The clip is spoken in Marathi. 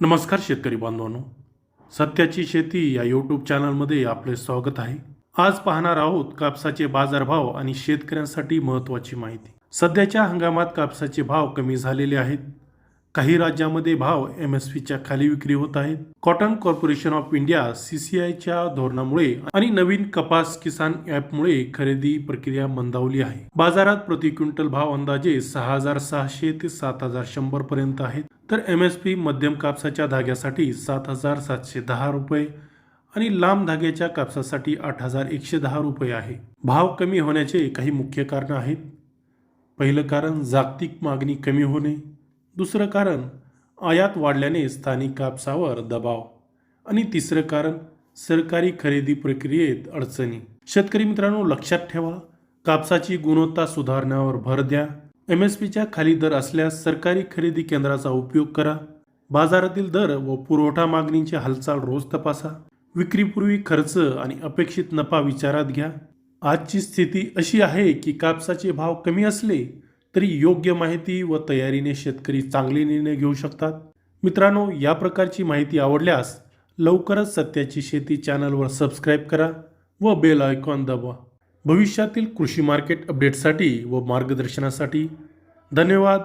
नमस्कार शेतकरी बांधवांनो. सत्याची शेती या यूट्यूब चॅनलमध्ये आपले स्वागत आहे. आज पाहणार आहोत कापसाचे बाजारभाव आणि शेतकऱ्यांसाठी महत्त्वाची माहिती. सध्याच्या हंगामात कापसाचे भाव कमी झालेले आहेत. काही राज्यामध्ये भाव एम एस पीच्या खाली विक्री होत आहेत. कॉटन कॉर्पोरेशन ऑफ इंडिया सीसीआयच्या धोरणामुळे आणि नवीन कपास किसान ॲपमुळे खरेदी प्रक्रिया मंदावली आहे. बाजारात प्रति क्विंटल भाव अंदाजे सहा हजार सहाशे ते सात हजार शंभर पर्यंत आहेत. तर एम एस पी मध्यम कापसाच्या धाग्यासाठी सात हजार सातशे दहा रुपये आणि लांब धाग्याच्या कापसासाठी आठ हजार एकशे दहा रुपये आहे. भाव कमी होण्याचे काही मुख्य कारण आहेत. पहिलं कारण जागतिक मागणी कमी होणे. दुसरं कारण आयात वाढल्याने स्थानिक कापसावर दबाव. आणि तिसरं कारण सरकारी खरेदी प्रक्रियेत अडचणी. शेतकरी मित्रांनो लक्षात ठेवा कापसाची गुणवत्ता सुधारण्यावर भर द्या. एम एस पीच्या खाली दर असल्यास सरकारी खरेदी केंद्राचा उपयोग करा. बाजारातील दर व पुरवठा मागणीची हालचाल रोज तपासा. विक्रीपूर्वी खर्च आणि अपेक्षित नफा विचारात घ्या. आजची स्थिती अशी आहे की कापसाचे भाव कमी असले तरी योग्य माहिती व तयारीने शेतकरी चांगले निर्णय घेऊ शकतात. मित्रांनो या प्रकारची माहिती आवडल्यास लवकरच सत्याची शेती चॅनलवर सबस्क्राईब करा व बेल आयकॉन दाबवा भविष्यातील कृषी मार्केट अपडेटसाठी व मार्गदर्शनासाठी धन्यवाद.